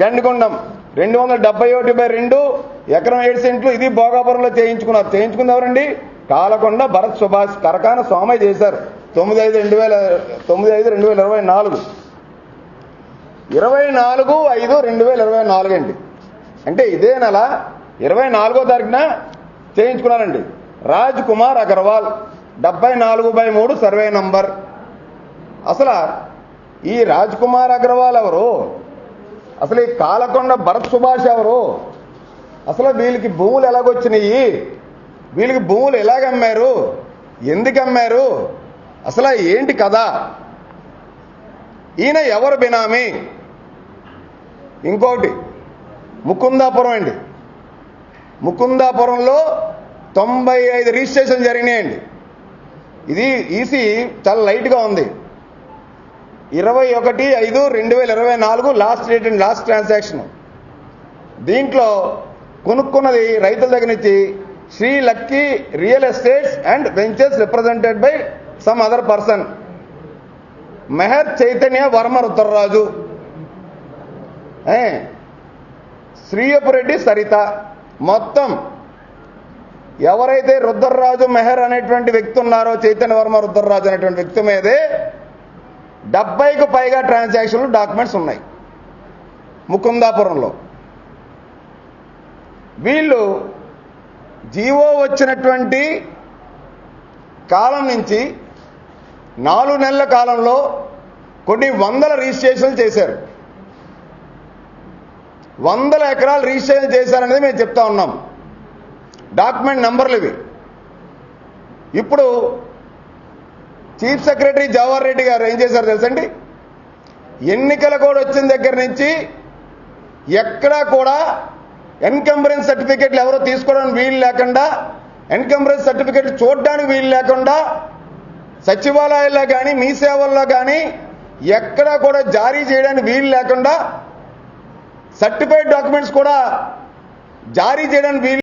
గండికొండం రెండు వందల డెబ్బై ఒకటి బై రెండు ఎకరం ఏడు సెంట్లు ఇది భోగాపురంలో చేయించుకున్నారు చేయించుకుంది ఎవరండి? కాలకొండ భరత్ సుభాష్ కరకాన సోమయ్య చేశారు. తొమ్మిది ఐదు రెండు వేల తొమ్మిది ఐదు రెండు వేల ఇరవై నాలుగు. ఇరవై నాలుగు ఐదు రెండు వేల ఇరవై నాలుగు అండి అంటే ఇదే నెల ఇరవై నాలుగో తారీఖున చేయించుకున్నారండి. రాజ్ కుమార్ అగర్వాల్ డెబ్బై నాలుగు బై మూడు సర్వే నంబర్. అసలు ఈ రాజ్ కుమార్ అగర్వాల్ ఎవరు? అసలు ఈ కాలకొండ భరత్ సుభాష్ ఎవరు? అసలు వీళ్ళకి భూములు ఎలాగొచ్చినాయి వీళ్ళకి భూములు ఎలాగమ్మారు? ఎందుకు అమ్మారు అసలు ఏంటి కథ? ఈయన ఎవరు బినామీ? ఇంకోటి ముకుందాపురం అండి. ముకుందాపురంలో తొంభై ఐదు రిజిస్ట్రేషన్ జరిగినాయండి. ఇది ఈసీ చాలా లైట్గా ఉంది. ఇరవై ఒకటి ఐదు రెండు వేల ఇరవై నాలుగు last date and last transaction. దీంట్లో కొనుక్కున్నది రైతుల దగ్గర నుంచి Sri lucky real estates and ventures represented by some other person. Mehar Chaitanya Varma Uttararaju Sriyapureddy Saritha. మొత్తం ఎవరైతే రుద్రరాజు మెహర్ అనేటువంటి వ్యక్తి ఉన్నారో చైతన్య వర్మ రుద్రరాజు అనేటువంటి వ్యక్తి మీదే డెబ్బైకు పైగా ట్రాన్సాక్షన్లు డాక్యుమెంట్స్ ఉన్నాయి. ముకుందాపురంలో. వీళ్ళు జీవో వచ్చినటువంటి కాలం నుంచి నాలుగు నెలల కాలంలో కొన్ని వందల రిజిస్ట్రేషన్లు చేశారు. వందల ఎకరాలు రిజిస్ట్రేషన్ చేశారనేది మేము చెప్తా ఉన్నాం. డాక్యుమెంట్ నంబర్లు ఇవి. ఇప్పుడు చీఫ్ సెక్రటరీ జవహర్ రెడ్డి గారు ఏం చేశారు తెలుసండి? ఎన్నికల కోడ్ వచ్చిన దగ్గర నుంచి ఎక్కడా కూడా ఎన్కంబరెన్స్ సర్టిఫికెట్లు ఎవరో తీసుకోవడానికి వీలు లేకుండా ఎన్కంబరెన్స్ సర్టిఫికెట్ చూడడానికి వీలు లేకుండా సచివాలయాల్లో కానీ మీ సేవల్లో కానీ ఎక్కడా కూడా జారీ చేయడానికి వీలు లేకుండా సర్టిఫైడ్ డాక్యుమెంట్స్ కూడా జారీ చేయడానికి